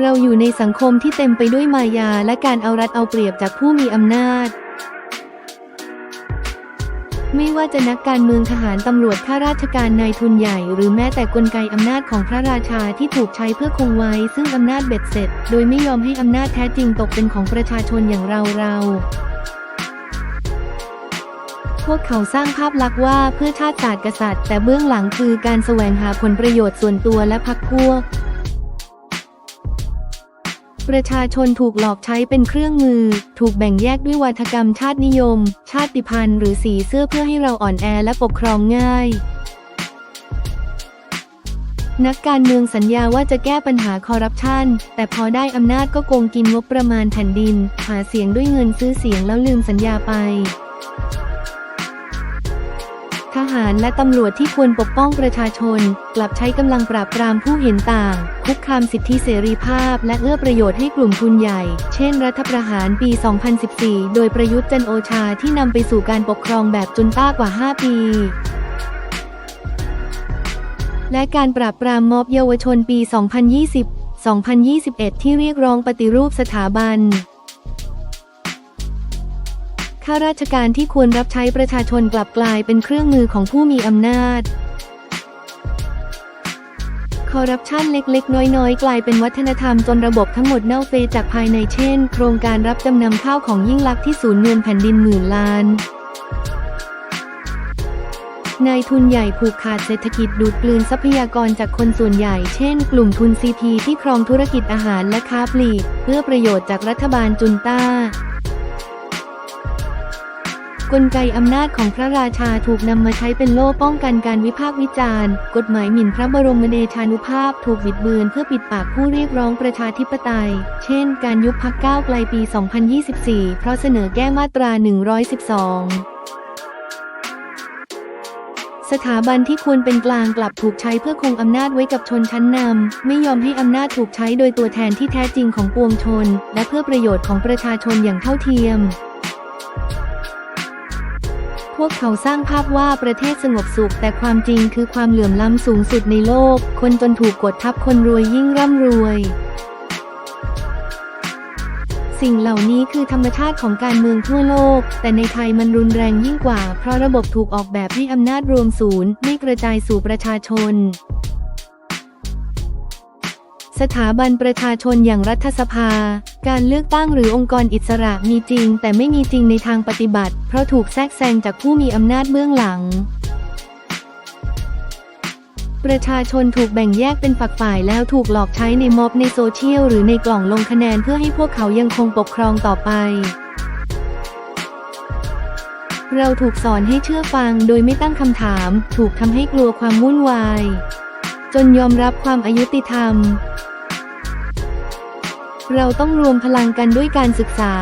เราอยู่ในสังคมที่เต็มไปด้วยมายาและการเอารัดเอาเปรียบจากผู้มีอำนาจ ไม่ว่าจะนักการเมืองทหารตำรวจข้าราชการนายทุนใหญ่ หรือแม้แต่กลไกอำนาจของพระราชาที่ถูกใช้เพื่อคงไว้ ซึ่งอำนาจเบ็ดเสร็จ โดยไม่ยอมให้อำนาจแท้จริงตกเป็นของประชาชนอย่างเราเราพวกเขาสร้างภาพลักษณ์ว่าเพื่อชาติศาสตร์กษัตริย์ แต่เบื้องหลังคือการแสวงหาผลประโยชน์ส่วนตัวและพรรคพวก ประชาชนถูกหลอกใช้เป็นเครื่องมือ ถูกแบ่งแยกด้วยวาทกรรมชาตินิยม ชาติพันธุ์หรือสีเสื้อเพื่อให้เราอ่อนแอและปกครองง่าย นักการเมืองสัญญาว่าจะแก้ปัญหาคอร์รัปชัน แต่พอได้อำนาจก็โกงกินงบประมาณแผ่นดิน หาเสียงด้วยเงินซื้อเสียงแล้วลืมสัญญาไป ทหารและตำรวจที่ควรปกป้องประชาชน กลับใช้กำลังปราบปรามผู้เห็นต่าง คุกคามสิทธิเสรีภาพ และเอื้อประโยชน์ให้กลุ่มทุนใหญ่ เช่น รัฐประหารปี 2014 โดยประยุทธ์จันโอชาที่นำไปสู่การปกครองแบบจุนต้ากว่า 5 ปีและการปราบปรามม็อบเยาวชนปี 2020-2021 ที่เรียกร้องปฏิรูปสถาบัน ข้าราชการที่ควรรับใช้ประชาชนกลับกลายเป็นเครื่องมือของผู้มีอำนาจ คอร์รัปชันเล็กๆ น้อยๆ กลายเป็นวัฒนธรรมจนระบบทั้งหมดเน่าเฟยจากภายในเช่น โครงการรับจำนำข้าวของยิ่งลักษณ์ที่สูญเงินแผ่นดินหมื่นล้านนายทุนใหญ่ผูกขาดเศรษฐกิจดูดกลืนทรัพยากรจากคนส่วนใหญ่ เช่น กลุ่มทุนซีพีที่ครองธุรกิจอาหารและค้าปลีก เพื่อประโยชน์จากรัฐบาลจุนต้า กลไกอำนาจของพระราชาถูกนำมาใช้เป็นโล่ป้องกันการวิพากษ์วิจารณ์ กฎหมายหมิ่นพระบรมเดชานุภาพถูกบิดเบือนเพื่อปิดปากผู้เรียกร้องประชาธิปไตย เช่น การยุบพักก้าวไกลปี 2024 เพราะเสนอแก้มาตรา 112สถาบันที่ควรเป็นกลางกลับถูกใช้เพื่อคงอำนาจไว้กับชนชั้นนำ ไม่ยอมให้อำนาจถูกใช้โดยตัวแทนที่แท้จริงของปวงชน และเพื่อประโยชน์ของประชาชนอย่างเท่าเทียม พวกเขาสร้างภาพว่าประเทศสงบสุข แต่ความจริงคือความเหลื่อมล้ำสูงสุดในโลก คนจนถูกกดทับคนรวยยิ่งร่ำรวย สิ่งเหล่านี้คือธรรมชาติของการเมืองทั่วโลก แต่ในไทยมันรุนแรงยิ่งกว่า เพราะระบบถูกออกแบบให้อำนาจรวมศูนย์ ไม่กระจายสู่ประชาชน สถาบันประชาชนอย่างรัฐสภา การเลือกตั้งหรือองค์กรอิสระมีจริง แต่ไม่มีจริงในทางปฏิบัติ เพราะถูกแทรกแซงจากผู้มีอำนาจเบื้องหลัง ประชาชนถูกแบ่งแยกเป็นฝักฝ่ายแล้วถูกหลอกใช้ในม็อบในโซเชียลหรือในกล่องลงคะแนนเพื่อให้พวกเขายังคงปกครองต่อไปเราถูกสอนให้เชื่อฟังโดยไม่ตั้งคำถาม ถูกทำให้กลัวความวุ่นวาย จนยอมรับความอายุติธรรม เราต้องรวมพลังกันด้วยการศึกษา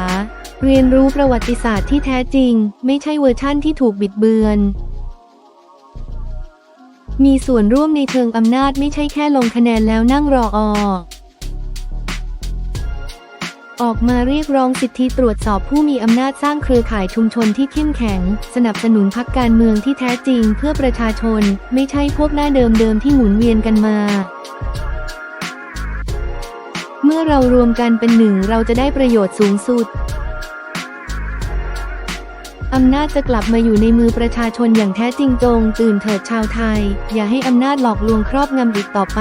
เรียนรู้ประวัติศาสตร์ที่แท้จริง ไม่ใช่เวอร์ชั่นที่ถูกบิดเบือน มีส่วนร่วมในเชิงอำนาจไม่ใช่แค่ลงคะแนนแล้วนั่งรออออกมาเรียกร้องสิทธิตรวจสอบผู้มีอำนาจสร้างเครือข่ายชุมชนที่เข้มแข็ง สนับสนุนพักการเมืองที่แท้จริงเพื่อประชาชน ไม่ใช่พวกหน้าเดิมๆที่หมุนเวียนกันมา อเรารวมกันเป็นหนึ่งเราจะได้ประโยชน์สูงสุด อำนาจจะกลับมาอยู่ในมือประชาชนอย่างแท้จริงจง ตื่นเถิดชาวไทย อย่าให้อำนาจหลอกลวงครอบงำอีกต่อไป